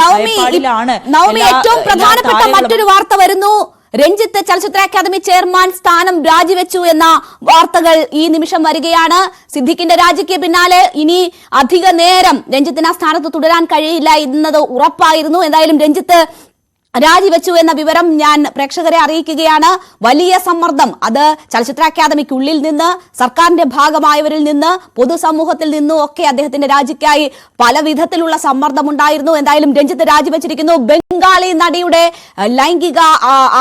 നവമി ഏറ്റവും പ്രധാനപ്പെട്ട മറ്റൊരു വാർത്ത വരുന്നു. രഞ്ജിത്ത് ചലച്ചിത്ര അക്കാദമി ചെയർമാൻ സ്ഥാനം രാജിവെച്ചു എന്ന വാർത്തകൾ ഈ നിമിഷം വരികയാണ്. സിദ്ദിഖിന്റെ രാജിക്ക് പിന്നാലെ ഇനി അധിക നേരം രഞ്ജിത്തിന് ആ സ്ഥാനത്ത് തുടരാൻ കഴിയില്ല എന്നത് ഉറപ്പായിരുന്നു. എന്തായാലും രഞ്ജിത്ത് രാജിവെച്ചു എന്ന വിവരം ഞാൻ പ്രേക്ഷകരെ അറിയിക്കുകയാണ്. വലിയ സമ്മർദ്ദം. അത് ചലച്ചിത്ര അക്കാദമിക്കുള്ളിൽ നിന്ന് സർക്കാരിന്റെ ഭാഗമായവരിൽ നിന്ന് പൊതുസമൂഹത്തിൽ നിന്നും ഒക്കെ അദ്ദേഹത്തിന്റെ രാജിക്കായി പല വിധത്തിലുള്ള സമ്മർദ്ദമുണ്ടായിരുന്നു. എന്തായാലും രഞ്ജിത്ത് രാജിവെച്ചിരിക്കുന്നു. ബംഗാളി നടിയുടെ ലൈംഗിക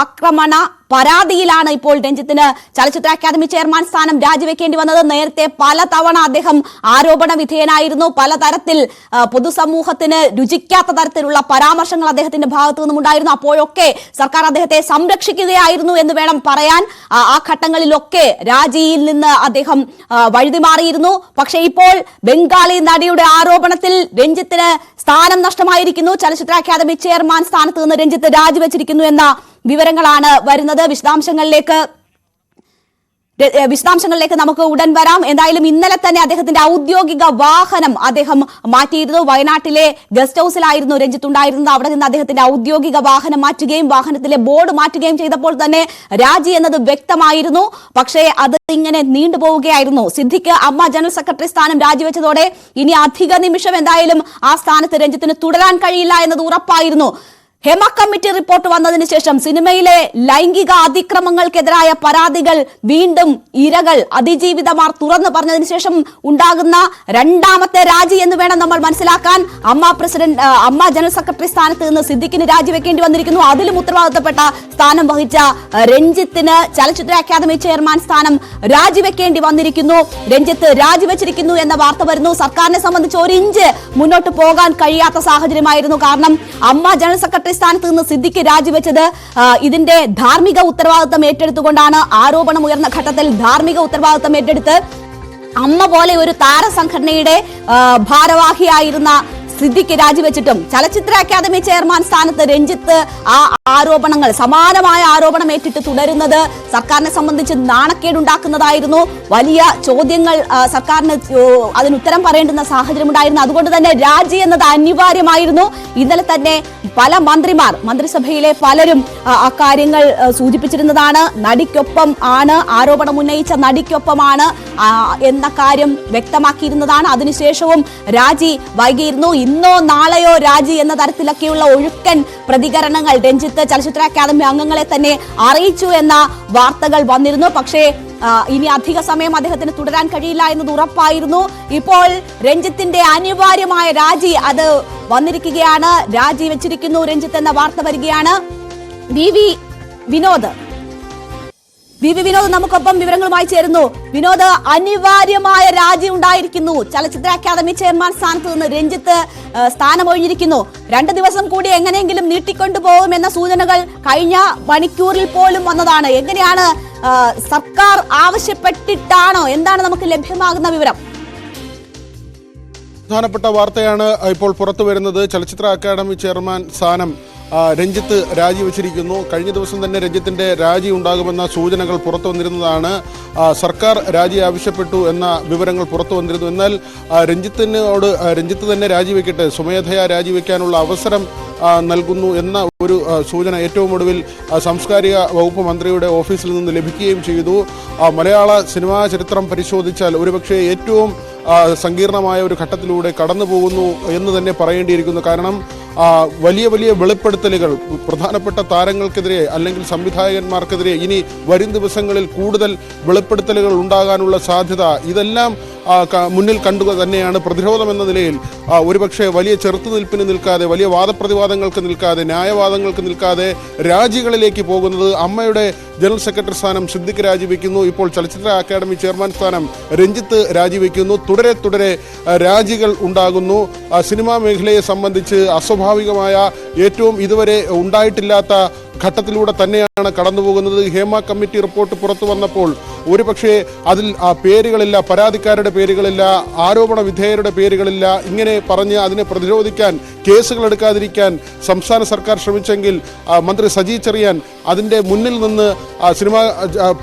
ആക്രമണ പരാതിയിലാണ് ഇപ്പോൾ രഞ്ജിത്തിന് ചലച്ചിത്ര അക്കാദമി ചെയർമാൻ സ്ഥാനം രാജിവെക്കേണ്ടി വന്നത്. നേരത്തെ പലതവണ അദ്ദേഹം ആരോപണ വിധേയനായിരുന്നു. പലതരത്തിൽ തരത്തിൽ പൊതുസമൂഹത്തിന് രുചിക്കാത്ത തരത്തിലുള്ള പരാമർശങ്ങൾ അദ്ദേഹത്തിന്റെ ഭാഗത്തു നിന്നും ഉണ്ടായിരുന്നു അപ്പോഴൊക്കെ സർക്കാർ അദ്ദേഹത്തെ സംരക്ഷിക്കുകയായിരുന്നു എന്ന് വേണം പറയാൻ. ആ, ഘട്ടങ്ങളിലൊക്കെ രാജിയിൽ നിന്ന് അദ്ദേഹം വഴുതിമാറിയിരുന്നു. പക്ഷേ ഇപ്പോൾ ബംഗാളി നടിയുടെ ആരോപണത്തിൽ രഞ്ജിത്തിന് സ്ഥാനം നഷ്ടമായിരിക്കുന്നു. ചലച്ചിത്ര അക്കാദമി ചെയർമാൻ സ്ഥാനത്ത് നിന്ന് രഞ്ജിത്ത് രാജിവെച്ചിരിക്കുന്നു എന്ന വിവരങ്ങളാണ് വരുന്നത്. വിശദാംശങ്ങളിലേക്ക് വിശദാംശങ്ങളിലേക്ക് നമുക്ക് ഉടൻ വരാം. എന്തായാലും ഇന്നലെ തന്നെ അദ്ദേഹത്തിന്റെ ഔദ്യോഗിക വാഹനം അദ്ദേഹം മാറ്റിയിരുന്നു. വയനാട്ടിലെ ഗസ്റ്റ് ഹൌസിലായിരുന്നു രഞ്ജിത്ത് ഉണ്ടായിരുന്നത്. അവിടെ നിന്ന് അദ്ദേഹത്തിന്റെ ഔദ്യോഗിക വാഹനം മാറ്റുകയും വാഹനത്തിലെ ബോർഡ് മാറ്റുകയും ചെയ്തപ്പോൾ തന്നെ രാജി എന്നത് വ്യക്തമായിരുന്നു. പക്ഷേ അത് ഇങ്ങനെ നീണ്ടുപോവുകയായിരുന്നു സിദ്ദിഖ് അമ്മ ജനറൽ സെക്രട്ടറി സ്ഥാനം രാജിവെച്ചതോടെ ഇനി അധിക നിമിഷം എന്തായാലും ആ സ്ഥാനത്ത് രഞ്ജിത്തിന് തുടരാൻ കഴിയില്ല എന്നത് ഉറപ്പായിരുന്നു. ഹെമ കമ്മിറ്റി റിപ്പോർട്ട് വന്നതിന് ശേഷം സിനിമയിലെ ലൈംഗിക അതിക്രമങ്ങൾക്കെതിരായ പരാതികൾ വീണ്ടും ഇരകൾ അതിജീവിതമാർ തുറന്നു പറഞ്ഞതിന് ശേഷം ഉണ്ടാകുന്ന രണ്ടാമത്തെ രാജി എന്ന് വേണം നമ്മൾ മനസ്സിലാക്കാൻ. അമ്മ പ്രസിഡന്റ് അമ്മ ജനറൽ സെക്രട്ടറി സ്ഥാനത്ത് നിന്ന് സിദ്ദിഖിന് രാജിവെക്കേണ്ടി വന്നിരിക്കുന്നു. അതിലും ഉത്തരവാദിത്തപ്പെട്ട സ്ഥാനം വഹിച്ച രഞ്ജിത്തിന് ചലച്ചിത്ര അക്കാദമി ചെയർമാൻ സ്ഥാനം രാജിവെക്കേണ്ടി വന്നിരിക്കുന്നു. രഞ്ജിത്ത് രാജിവെച്ചിരിക്കുന്നു എന്ന വാർത്ത വരുന്നു. സർക്കാരിനെ സംബന്ധിച്ച് ഒരു ഇഞ്ച് മുന്നോട്ട് പോകാൻ കഴിയാത്ത സാഹചര്യമായിരുന്നു. കാരണം അമ്മ ജനറൽ സെക്രട്ടറി സ്ഥാനത്ത് നിന്ന് സിദ്ദിഖ് രാജിവെച്ചത് ഇതിന്റെ ധാർമ്മിക ഉത്തരവാദിത്തം ഏറ്റെടുത്തുകൊണ്ടാണ് ആരോപണം ഉയർന്ന ഘട്ടത്തിൽ ധാർമ്മിക ഉത്തരവാദിത്തം ഏറ്റെടുത്ത് അമ്മ പോലെ ഒരു താരസംഘടനയുടെ ഭാരവാഹിയായിരുന്ന സിദ്ദിഖ് രാജിവെച്ചിട്ടും ചലച്ചിത്ര അക്കാദമി ചെയർമാൻ സ്ഥാനത്ത് രഞ്ജിത്ത് ആ ആരോപണങ്ങൾ സമാനമായ ആരോപണം ഏറ്റിട്ട് തുടരുന്നത് സർക്കാരിനെ സംബന്ധിച്ച് നാണക്കേടുണ്ടാക്കുന്നതായിരുന്നു. വലിയ ചോദ്യങ്ങൾ സർക്കാരിന് അതിന് ഉത്തരം പറയേണ്ടുന്ന സാഹചര്യം ഉണ്ടായിരുന്നു അതുകൊണ്ട് തന്നെ രാജി എന്നത് അനിവാര്യമായിരുന്നു. ഇന്നലെ തന്നെ പല മന്ത്രിമാർ മന്ത്രിസഭയിലെ പലരും അക്കാര്യങ്ങൾ സൂചിപ്പിച്ചിരുന്നതാണ്. നടിക്കൊപ്പം ആണ് ആരോപണം ഉന്നയിച്ച നടിക്കൊപ്പമാണ് എന്ന കാര്യം വ്യക്തമാക്കിയിരുന്നതാണ്. അതിനുശേഷവും രാജി വൈകിയിരുന്നു. ഇന്നോ നാളെയോ രാജി എന്ന തരത്തിലൊക്കെയുള്ള ഒഴുക്കൻ പ്രതികരണങ്ങൾ രഞ്ജിത്ത് ചലച്ചിത്ര അക്കാദമി അംഗങ്ങളെ തന്നെ അറിയിച്ചു എന്ന വാർത്തകൾ വന്നിരുന്നു. പക്ഷേ ഇനി അധിക സമയം അദ്ദേഹത്തിന് തുടരാൻ കഴിയില്ല എന്നത് ഉറപ്പായിരുന്നു. ഇപ്പോൾ രഞ്ജിത്തിന്റെ അനിവാര്യമായ രാജി അത് വന്നിരിക്കുകയാണ്. രാജി വെച്ചിരിക്കുന്നു രഞ്ജിത്ത് എന്ന വാർത്ത വരികയാണ്. V Vinod. V V Vinod നമുക്കൊപ്പം വിവരങ്ങളുമായി ചേരുന്നു. വിനോദ് അനിവാര്യമായ രാജി ഉണ്ടായിരിക്കുന്നു. ചലച്ചിത്ര അക്കാദമി ചെയർമാൻ സ്ഥാനത്ത് നിന്ന് രഞ്ജിത്ത് സ്ഥാനമൊഴിഞ്ഞിരിക്കുന്നു. രണ്ട് ദിവസം കൂടി എങ്ങനെയെങ്കിലും നീട്ടിക്കൊണ്ടുപോകുമെന്ന സൂചനകൾ കഴിഞ്ഞ മണിക്കൂറിൽ പോലും വന്നതാണ്. എങ്ങനെയാണ് സർക്കാർ ആവശ്യപ്പെട്ടിട്ടാണോ? എന്താണ് നമുക്ക് ലഭ്യമാകുന്ന വിവരം? പ്രധാനപ്പെട്ട വാർത്തയാണ് ഇപ്പോൾ പുറത്തു വരുന്നത് ചലച്ചിത്ര അക്കാദമി ചെയർമാൻ സ്ഥാനം രഞ്ജിത്ത് രാജിവെച്ചിരിക്കുന്നു. കഴിഞ്ഞ ദിവസം തന്നെ രഞ്ജിത്തിന്റെ രാജി ഉണ്ടാകുമെന്ന സൂചനകൾ പുറത്തു വന്നിരുന്നതാണ്. സർക്കാർ രാജി ആവശ്യപ്പെട്ടു എന്ന വിവരങ്ങൾ പുറത്തു വന്നിരുന്നു. എന്നാൽ രഞ്ജിത്തിനോട് രഞ്ജിത്ത് തന്നെ രാജിവെക്കട്ടെ സ്വമേധയാ രാജിവെക്കാനുള്ള അവസരം നൽകുന്നു എന്ന ഒരു സൂചന ഏറ്റവും ഒടുവിൽ സാംസ്കാരിക വകുപ്പ് മന്ത്രിയുടെ ഓഫീസിൽ നിന്ന് ലഭിക്കുകയും ചെയ്തു. മലയാള സിനിമാ ചരിത്രം പരിശോധിച്ചാൽ ഒരുപക്ഷെ ഏറ്റവും സങ്കീർണമായ ഒരു ഘട്ടത്തിലൂടെ കടന്നു പോകുന്നു എന്ന് തന്നെ പറയേണ്ടിയിരിക്കുന്നു. കാരണം വലിയ വലിയ വെളിപ്പെടുത്തലുകൾ പ്രധാനപ്പെട്ട താരങ്ങൾക്കെതിരെ അല്ലെങ്കിൽ സംവിധായകന്മാർക്കെതിരെ ഇനി വരും ദിവസങ്ങളിൽ കൂടുതൽ വെളിപ്പെടുത്തലുകൾ ഉണ്ടാകാനുള്ള സാധ്യത ഇതെല്ലാം മുന്നിൽ കണ്ടുക തന്നെയാണ് പ്രതിരോധം എന്ന നിലയിൽ ഒരുപക്ഷെ വലിയ ചെറുത്തുനിൽപ്പിന് നിൽക്കാതെ വലിയ വാദപ്രതിവാദങ്ങൾക്ക് നിൽക്കാതെ ന്യായവാദങ്ങൾക്ക് നിൽക്കാതെ രാജികളിലേക്ക് പോകുന്നത് അമ്മയുടെ ജനറൽ സെക്രട്ടറി സ്ഥാനം സിദ്ദിഖ് രാജിവെക്കുന്നു. ഇപ്പോൾ ചലച്ചിത്ര അക്കാദമി ചെയർമാൻ സ്ഥാനം രഞ്ജിത്ത് രാജിവെക്കുന്നു. തുടരെ തുടരെ രാജികൾ ഉണ്ടാകുന്നു. സിനിമാ മേഖലയെ സംബന്ധിച്ച് അസ്വാഭാവികമായ ഏറ്റവും ഇതുവരെ ഉണ്ടായിട്ടില്ലാത്ത ഘട്ടത്തിലൂടെ തന്നെയാണ് കടന്നുപോകുന്നത്. ഹേമ കമ്മിറ്റി റിപ്പോർട്ട് പുറത്തു വന്നപ്പോൾ ഒരുപക്ഷെ അതിൽ ആ പേരുകളില്ല പരാതിക്കാരുടെ പേരുകളില്ല ആരോപണ വിധേയരുടെ പേരുകളില്ല ഇങ്ങനെ പറഞ്ഞ് അതിനെ പ്രതിരോധിക്കാൻ കേസുകൾ എടുക്കാതിരിക്കാൻ സംസ്ഥാന സർക്കാർ ശ്രമിച്ചെങ്കിൽ മന്ത്രി സജി ചെറിയാൻ അതിന്റെ മുന്നിൽ നിന്ന് സിനിമാ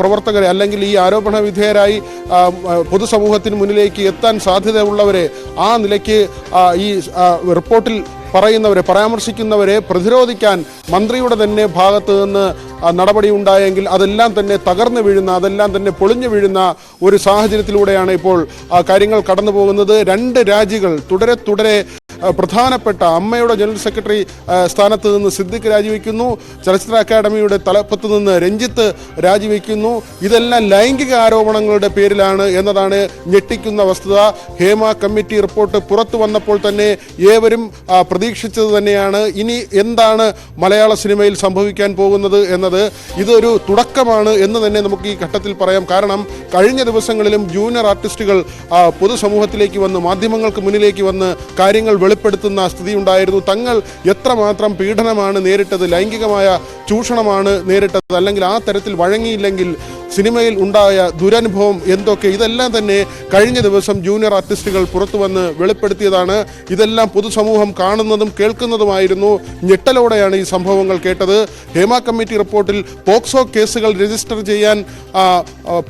പ്രവർത്തകരെ അല്ലെങ്കിൽ ഈ ആരോപണ വിധേയരായി പൊതുസമൂഹത്തിന് മുന്നിലേക്ക് എത്താൻ സാധ്യതയുള്ളവരെ ആ നിലയ്ക്ക് ഈ റിപ്പോർട്ടിൽ പറയുന്നവരെ പരാമർശിക്കുന്നവരെ പ്രതിരോധിക്കാൻ മന്ത്രിയുടെ തന്നെ ഭാഗത്ത് നിന്ന് നടപടി ഉണ്ടായെങ്കിൽ അതെല്ലാം തന്നെ തകർന്നു വീഴുന്ന അതെല്ലാം തന്നെ പൊളിഞ്ഞു വീഴുന്ന ഒരു സാഹചര്യത്തിലൂടെയാണ് ഇപ്പോൾ കാര്യങ്ങൾ കടന്നു പോകുന്നത് രണ്ട് രാജ്യങ്ങൾ തുടരെ തുടരെ പ്രധാനപ്പെട്ട അമ്മയുടെ ജനറൽ സെക്രട്ടറി സ്ഥാനത്ത് നിന്ന് സിദ്ദിഖ് രാജിവെക്കുന്നു. ചലച്ചിത്ര അക്കാദമിയുടെ തലപ്പത്ത് നിന്ന് രഞ്ജിത്ത് രാജിവെക്കുന്നു. ഇതെല്ലാം ലൈംഗിക ആരോപണങ്ങളുടെ പേരിലാണ് എന്നതാണ് ഞെട്ടിക്കുന്ന വസ്തുത. ഹേമ കമ്മിറ്റി റിപ്പോർട്ട് പുറത്തു വന്നപ്പോൾ തന്നെ ഏവരും പ്രതീക്ഷിച്ചത് തന്നെയാണ്. ഇനി എന്താണ് മലയാള സിനിമയിൽ സംഭവിക്കാൻ പോകുന്നത് എന്നത് ഇതൊരു തുടക്കമാണ് എന്ന് തന്നെ നമുക്ക് ഈ ഘട്ടത്തിൽ പറയാം. കാരണം കഴിഞ്ഞ ദിവസങ്ങളിലും ജൂനിയർ ആർട്ടിസ്റ്റുകൾ പൊതുസമൂഹത്തിലേക്ക് വന്ന് മാധ്യമങ്ങൾക്ക് മുന്നിലേക്ക് വന്ന് കാര്യങ്ങൾ വെളിപ്പെടുത്തുന്ന സ്ഥിതി ഉണ്ടായിരുന്നു തങ്ങൾ എത്രമാത്രം പീഡനമാണ് നേരിട്ടത് ലൈംഗികമായ ചൂഷണമാണ് നേരിട്ടത് അല്ലെങ്കിൽ ആ തരത്തിൽ വഴങ്ങിയില്ലെങ്കിൽ സിനിമയിൽ ഉണ്ടായ ദുരനുഭവം എന്തൊക്കെ? ഇതെല്ലാം തന്നെ കഴിഞ്ഞ ദിവസം ജൂനിയർ ആർട്ടിസ്റ്റുകൾ പുറത്തു വന്ന് വെളിപ്പെടുത്തിയതാണ്. ഇതെല്ലാം പൊതുസമൂഹം കാണുന്നതും കേൾക്കുന്നതുമായിരുന്നു. ഞെട്ടലോടെയാണ് ഈ സംഭവങ്ങൾ കേട്ടത്. ഹേമ കമ്മിറ്റി റിപ്പോർട്ടിൽ പോക്സോ കേസുകൾ രജിസ്റ്റർ ചെയ്യാൻ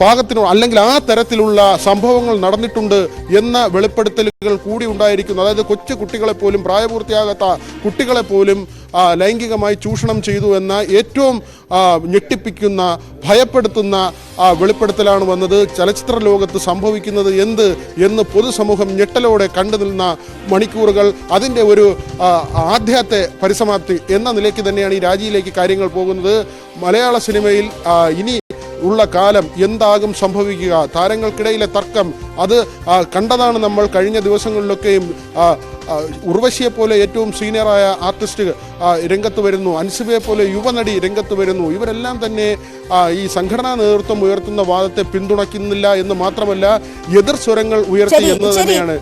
പാകത്തിനോ അല്ലെങ്കിൽ ആ തരത്തിലുള്ള സംഭവങ്ങൾ നടന്നിട്ടുണ്ട് എന്ന വെളിപ്പെടുത്തലുകൾ കൂടി ഉണ്ടായിരിക്കുന്നു. അതായത് കൊച്ചു കുട്ടികളെ പോലും പ്രായപൂർത്തിയാകാത്ത കുട്ടികളെ പോലും ലൈംഗികമായി ചൂഷണം ചെയ്തു എന്ന ഏറ്റവും ഞെട്ടിപ്പിക്കുന്ന ഭയപ്പെടുത്തുന്ന വെളിപ്പെടുത്തലാണ് വന്നത്. ചലച്ചിത്ര ലോകത്ത് സംഭവിക്കുന്നത് എന്ത് എന്ന് പൊതുസമൂഹം ഞെട്ടലോടെ കണ്ടു നിന്ന മണിക്കൂറുകൾ അതിന്റെ ഒരു ആദ്യത്തെ പരിസമാപ്തി എന്ന നിലയ്ക്ക് തന്നെയാണ് ഈ രാജിയിലേക്ക് കാര്യങ്ങൾ പോകുന്നത്. മലയാള സിനിമയിൽ ഇനി ഉള്ള കാലം എന്താകും സംഭവിക്കുക താരങ്ങൾക്കിടയിലെ തർക്കം അത് കണ്ടതാണ് നമ്മൾ കഴിഞ്ഞ ദിവസങ്ങളിലൊക്കെയും ഉർവശിയെ പോലെ ഏറ്റവും സീനിയറായ ആർട്ടിസ്റ്റ് രംഗത്ത് വരുന്നു. അൻസിബയെ പോലെ യുവനടി രംഗത്ത് വരുന്നു. ഇവരെല്ലാം തന്നെ ഈ സംഘടനാ നേതൃത്വം ഉയർത്തുന്ന വാദത്തെ പിന്തുണയ്ക്കുന്നില്ല എന്ന് മാത്രമല്ല എതിർ സ്വരങ്ങൾ ഉയർത്തി എന്ന് തന്നെയാണ്.